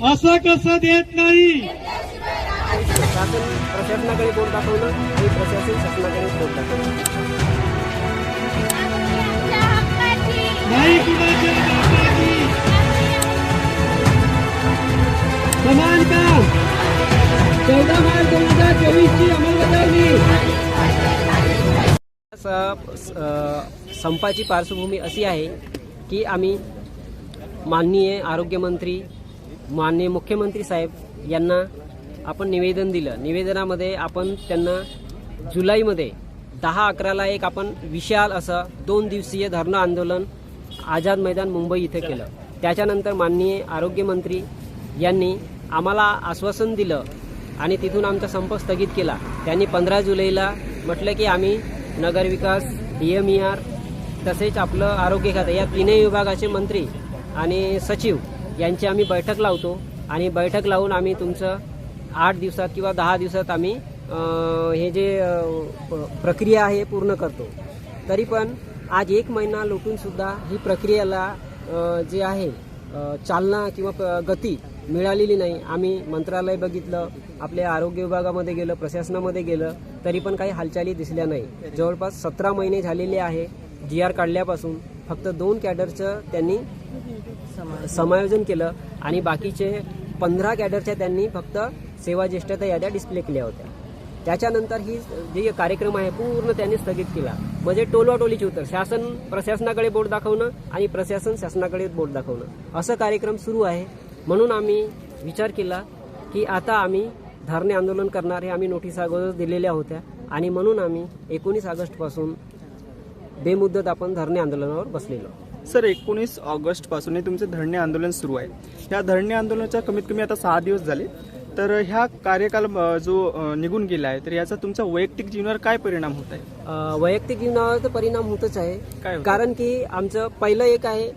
असं कसं देत नाही? शासन प्रशासनाकडे बोट दाखवणं आणि प्रशासन शासनाकडे बोट दाखवणं नाही कुणाच्या बापाची समान काम चौदा मार्च दोन हजार चोवीस ची अंमलबजावणी संपाची पार्श्वभूमी अशी आहे की आम्ही माननीय आरोग्यमंत्री माननीय मुख्यमंत्री साहेब यांना आपण निवेदन दिलं. निवेदनामध्ये आपण त्यांना जुलैमध्ये दहा अकराला एक आपण विशाल असं दोन दिवसीय धरणं आंदोलन आझाद मैदान मुंबई इथे केलं. त्याच्यानंतर माननीय आरोग्यमंत्री यांनी आम्हाला आश्वासन दिलं आणि तिथून आमचा संप स्थगित केला. त्यांनी पंधरा जुलैला म्हटलं की आम्ही नगरविकास डी एम ई आर तसेच आपलं आरोग्य खातं या तीनही विभागाचे मंत्री आणि सचिव यांची आम्ही बैठक लावतो आणि बैठक लावून आम्ही तुमचं आठ दिवसात किंवा दहा दिवसात आम्ही हे जे प- प्रक्रिया आहे पूर्ण करतो. तरी पण आज एक महिना लुटूनसुद्धा ही प्रक्रियेला जे आहे चालना किंवा प- गती मिळालेली नाही. आम्ही मंत्रालय बघितलं आपल्या आरोग्य विभागामध्ये गेलं प्रशासनामध्ये गेलं तरी पण काही हालचाली दिसल्या नाही. जवळपास सतरा महिने झालेले आहे जी आर काढल्यापासून फक्त दोन कॅडरचं त्यांनी समायोजन. केलं आणि बाकीचे पंधरा कॅडरच्या त्यांनी फक्त सेवा ज्येष्ठता याद्या डिस्प्ले केल्या होत्या. त्याच्यानंतर ही जे कार्यक्रम आहे पूर्ण त्यांनी स्थगित केला. म्हणजे टोलवाटोलीची उत्तर शासन प्रशासनाकडे बोट दाखवणं आणि प्रशासन शासनाकडे बोट दाखवणं. असं कार्यक्रम सुरू आहे. म्हणून आम्ही विचार केला की आता आम्ही धरणे आंदोलन करणार हे आम्ही नोटीस अगोदर दिलेल्या होत्या. आणि म्हणून आम्ही एकोणीस ऑगस्टपासून बेमुद्दत आपण धरणे आंदोलनावर बसलेलो. सर एकोणीस ऑगस्टपासून हे तुमचे धरणे आंदोलन सुरू आहे. ह्या धरणे आंदोलनाच्या कमीत कमी आता सहा दिवस झाले. तर ह्या कार्यकाल जो निघून गेला आहे तर याचा तुमच्या वैयक्तिक जीवनावर काय परिणाम होत आहे? वैयक्तिक जीवनावर तर परिणाम होतच आहे? कारण की आमचं पहिलं एक आहे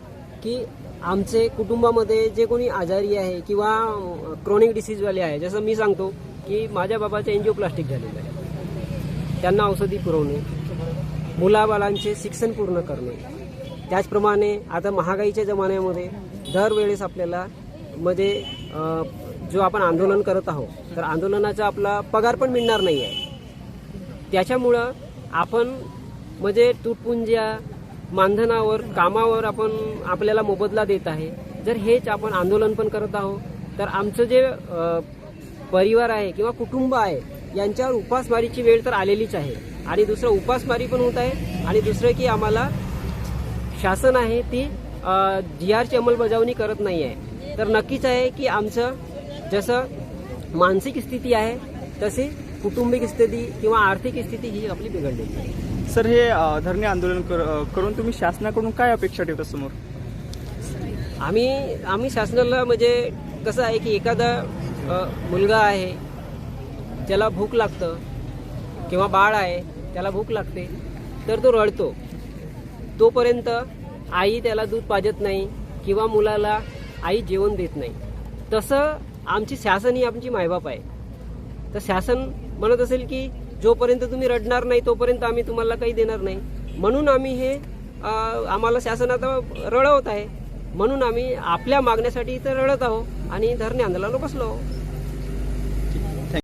की आमचे कुटुंबामध्ये जे कोणी आजारी आहे किंवा क्रॉनिक डिसीजवाले आहे जसं मी सांगतो की माझ्या बाबाचं एन्जिओप्लास्टिक झालेलं आहे. त्यांना औषधी पुरवणे मुलाबाळांचे शिक्षण पूर्ण करणे त्याचप्रमाणे आता महागाईच्या जमान्यामध्ये दरवेळेस आपल्याला म्हणजे जो आपण आंदोलन करत आहोत तर आंदोलनाचा आपला पगार पण मिळणार नाही आहे त्याच्यामुळं आपण म्हणजे तुटपुंज्या मानधनावर कामावर आपण आपल्याला मोबदला देत आहे. जर हेच आपण आंदोलन पण करत आहोत तर आमचं जे परिवार आहे किंवा कुटुंब आहे यांच्यावर उपासमारीची वेळ तर आलेलीच आहे. आणि दुसरं उपासमारी पण होत आहे आणि दुसरं की आम्हाला शासन आहे ती जी आरची अंमलबजावणी करत नाही आहे तर नक्कीच आहे की आमचं जसं मानसिक स्थिती आहे तशी कुटुंबिक स्थिती किंवा आर्थिक स्थिती ही आपली बिघडलेली आहे सर हे धरणे आंदोलन कर- करून तुम्ही शासनाकडून काय अपेक्षा ठेवता समोर? आम्ही आम्ही शासनाला म्हणजे कसं आहे की एखादा मुलगा आहे ज्याला भूक लागतं किंवा बाळ आहे त्याला भूक लागते तर तो रडतो. तोपर्यंत आई त्याला दूध पाजत नाही किंवा मुलाला आई जेवण देत नाही. तसं आमची शासन ही आमची मायबाप आहे. तर शासन म्हणत असेल की जोपर्यंत तुम्ही रडणार नाही तोपर्यंत आम्ही तुम्हाला काही देणार नाही. म्हणून आम्ही हे आम्हाला शासन आता रडवत आहे. म्हणून आम्ही आपल्या मागण्यासाठी इथं रडत आहोत आणि धरणे आंदोलनाला बसलो आहोत.